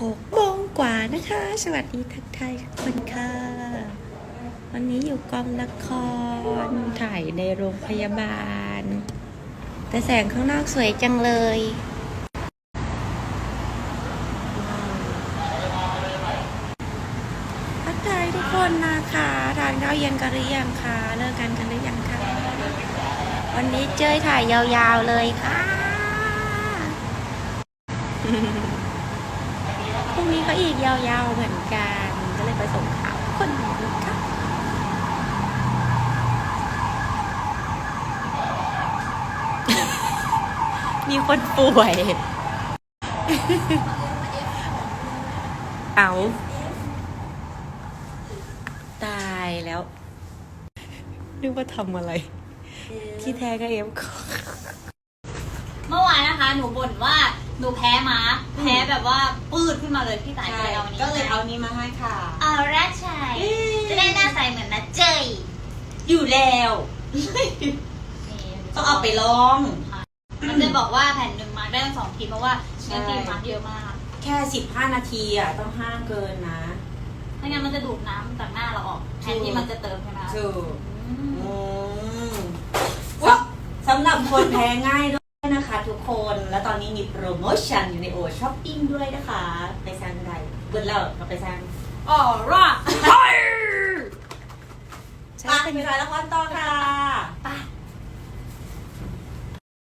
หกโมงกว่านะคะ สวัสดีทักทายทุกคนค่ะ วันนี้อยู่กองละครถ่ายในโรงพยาบาล แต่แสงข้างนอกสวยจังเลยทักทายทุกคนนะคะทานข้าวเย็นกันหรือยังคะเลิกกันกันหรือยังคะวันนี้เจ้ยถ่ายยาวๆเลยค่ะพ รุ่งนี้ก็อีกยาวๆเหมือนกัน ก็เลยไปส่งข่าวคนหนึ่งค่ะมีคนป่วย เอาตายแล้วนึกว่าทำอะไร ที่แท้ก็เอฟเมื่อวานนะคะ หนูบ่นว่า หนูแพ้ม้าแพ้แบบว่าปืดขึ้นมาเลยพี่ตายใช่เลยเอาอันนี้ก็เลยเอานี้มาให้ค่ะ เอาราชัยเอ๊ะจะได้หน้าใสเหมือนนัดเจยอยู่แล้วต้องเอาไปลอง มันจะบอกว่าแผ่นหนึ่งมาร์กได้ตั้งสองทีเพราะว่าเนื้อใช่ทีมมาร์กเยอะมากแค่ 15 นาทีอะ ต้องห้ามเกินนะไม่งั้นมันจะดูดน้ำจากหน้าเราออกแทนที่มันจะเติมใช่ไหมคะถูกอืม อืมสำสำหรับคนแพ้ง่ายด้วย นะคะทุกคนแล้วตอนนี้มีโปรโมชั่นอยู่ในโอช้อปปิ้งด้วยนะคะ ไปสร้างได้เบิดแล้วก็ไปสร้างอ๋อร่ะใช่ไปเป็น ไปถ่ายละครต่อค่ะไป